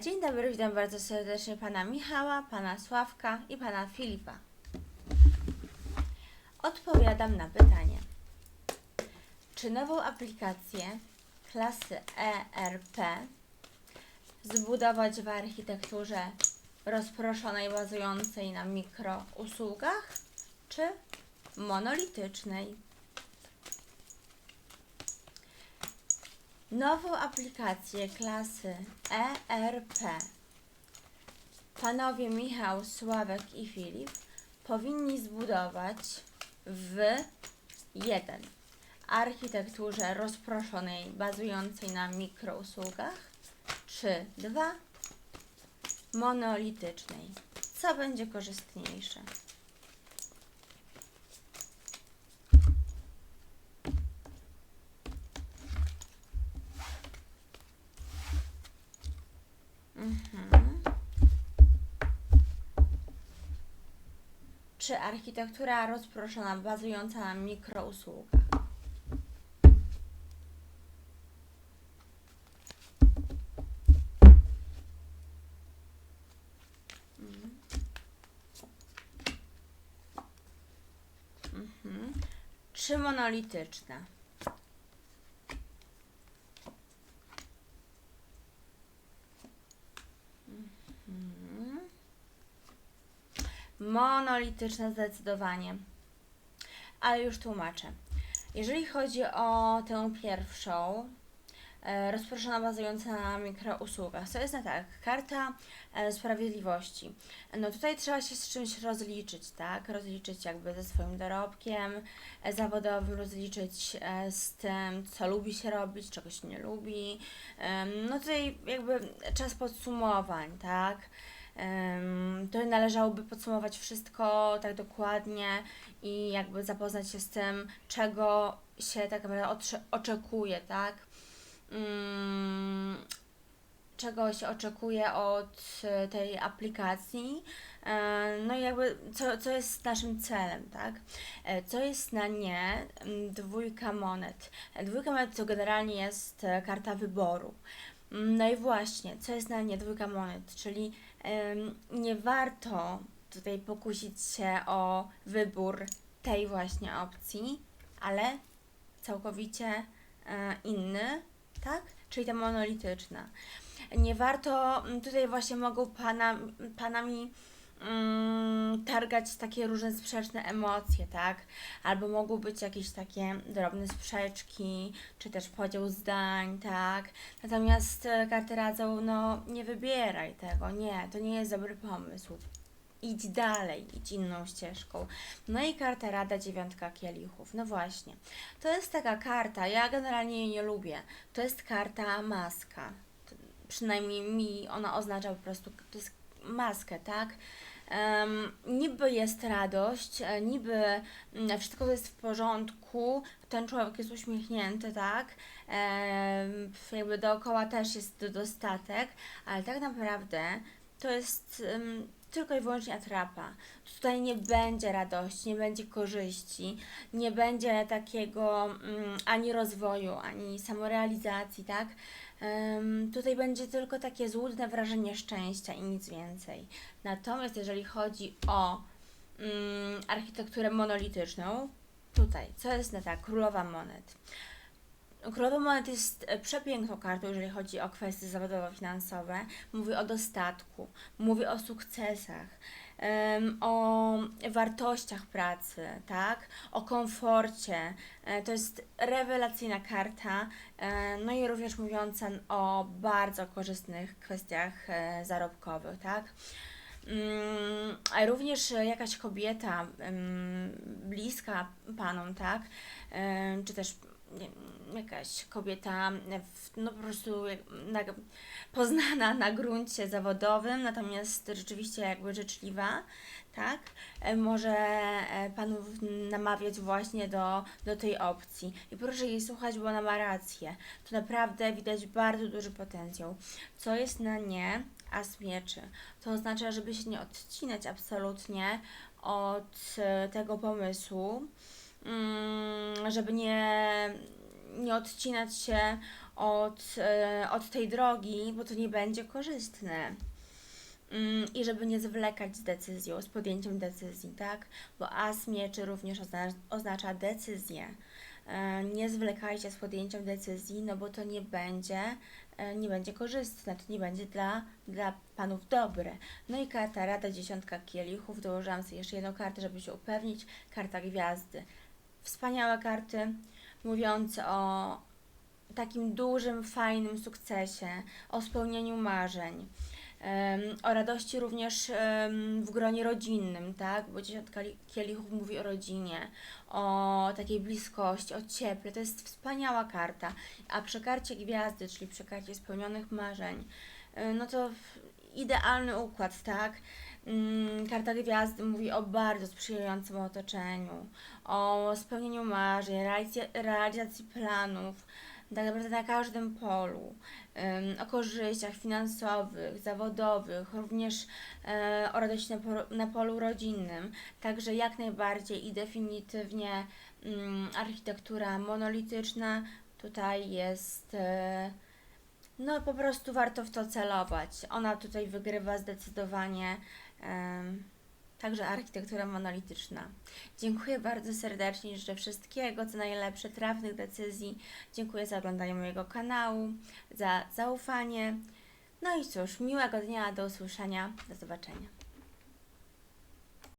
Dzień dobry, witam bardzo serdecznie pana Michała, pana Sławka i pana Filipa. Odpowiadam na pytanie. Czy nową aplikację klasy ERP zbudować w architekturze rozproszonej, bazującej na mikrousługach, czy monolitycznej? Nową aplikację klasy ERP panowie Michał, Sławek i Filip powinni zbudować w 1. Architekturze rozproszonej, bazującej na mikrousługach, czy 2. Monolitycznej. Co będzie korzystniejsze? Mhm. Czy architektura rozproszona, bazująca na mikrousługach? Mhm. Mhm. Czy monolityczna? Mhm. Monolityczne zdecydowanie. Ale już tłumaczę. Jeżeli chodzi o tę pierwszą, e, rozproszona bazująca na mikrousługach, co jest na tak? Karta e, sprawiedliwości. No tutaj trzeba się z czymś rozliczyć, tak? Rozliczyć jakby ze swoim dorobkiem e, zawodowym, rozliczyć z tym, co lubi się robić, czego się nie lubi. No tutaj jakby czas podsumowań, tak? To należałoby podsumować wszystko tak dokładnie i jakby zapoznać się z tym, czego się tak naprawdę oczekuje, tak? Mm, czego się oczekuje od e, tej aplikacji, e, no i jakby co, co jest naszym celem, tak? E, Co jest na nie? Mm, Dwójka monet. Dwójka monet to generalnie jest karta wyboru. No i właśnie, co jest na nie dwójka monet, czyli em, nie warto tutaj pokusić się o wybór tej właśnie opcji, ale całkowicie e, inny, tak? Czyli ta monolityczna. Nie warto, tutaj właśnie mogą pana, panami mm, targać takie różne sprzeczne emocje, tak? Albo mogą być jakieś takie drobne sprzeczki, czy też podział zdań, tak? Natomiast e, karty radzą, no nie wybieraj tego, nie, to nie jest dobry pomysł. Idź dalej, idź inną ścieżką. No i karta Rada Dziewiątka Kielichów. No właśnie. To jest taka karta, ja generalnie jej nie lubię. To jest karta maska. Przynajmniej mi ona oznacza po prostu, to jest maskę, tak? Em, niby jest radość, e, niby mm, wszystko jest w porządku, ten człowiek jest uśmiechnięty, tak? Em, jakby dookoła też jest dostatek, ale tak naprawdę to jest em, tylko i wyłącznie atrapa. Tutaj nie będzie radości, nie będzie korzyści, nie będzie takiego mm, ani rozwoju, ani samorealizacji, tak? Em, tutaj będzie tylko takie złudne wrażenie szczęścia i nic więcej. Natomiast jeżeli chodzi o mm, architekturę monolityczną, tutaj, co jest na tak? Królowa monet. Królowa Monet jest e, przepiękną kartą, jeżeli chodzi o kwestie zawodowo-finansowe. Mówi o dostatku, mówi o sukcesach, o wartościach pracy, tak? O komforcie. E, To jest rewelacyjna karta, e, no i również mówiąca o bardzo korzystnych kwestiach zarobkowych, tak? Mm, a również jakaś kobieta bliska panom, tak? Czy też jakaś kobieta, no po prostu na, poznana na gruncie zawodowym, natomiast rzeczywiście jakby życzliwa, tak? E, Może e, panów namawiać właśnie do, do tej opcji. I proszę jej słuchać, bo ona ma rację. Tu naprawdę widać bardzo duży potencjał. Co jest na nie? As mieczy. To oznacza, żeby się nie odcinać absolutnie od e, tego pomysłu, żeby nie, nie odcinać się od, e, od tej drogi, bo to nie będzie korzystne. Mm, I żeby nie zwlekać z decyzją, z podjęciem decyzji, tak? Bo as mieczy również ozna- oznacza decyzję. E, Nie zwlekajcie z podjęciem decyzji, no bo to nie będzie, e, nie będzie korzystne, to nie będzie dla, dla panów dobre. No i karta Rada, dziesiątka kielichów, dołożyłam sobie jeszcze jedną kartę, żeby się upewnić, karta gwiazdy. Wspaniałe karty, mówiące o takim dużym, fajnym sukcesie, o spełnieniu marzeń. O radości również w gronie rodzinnym, tak? Bo dziesiątka li- kielichów mówi o rodzinie, o takiej bliskości, o cieple. To jest wspaniała karta. A przy karcie gwiazdy, czyli przy karcie spełnionych marzeń, no to idealny układ, tak? Mm, Karta gwiazdy mówi o bardzo sprzyjającym otoczeniu, o spełnieniu marzeń, realizacji, planów, tak naprawdę na każdym polu, o korzyściach finansowych, zawodowych, również e, o radości na, polu- rodzinnym. Także jak najbardziej i definitywnie mm, architektura monolityczna tutaj jest. No po prostu warto w to celować. Ona tutaj wygrywa zdecydowanie. Także architektura monolityczna. Dziękuję bardzo serdecznie, życzę wszystkiego, co najlepsze, trafnych decyzji. Dziękuję za oglądanie mojego kanału, za zaufanie. No i cóż, miłego dnia, do usłyszenia, do zobaczenia.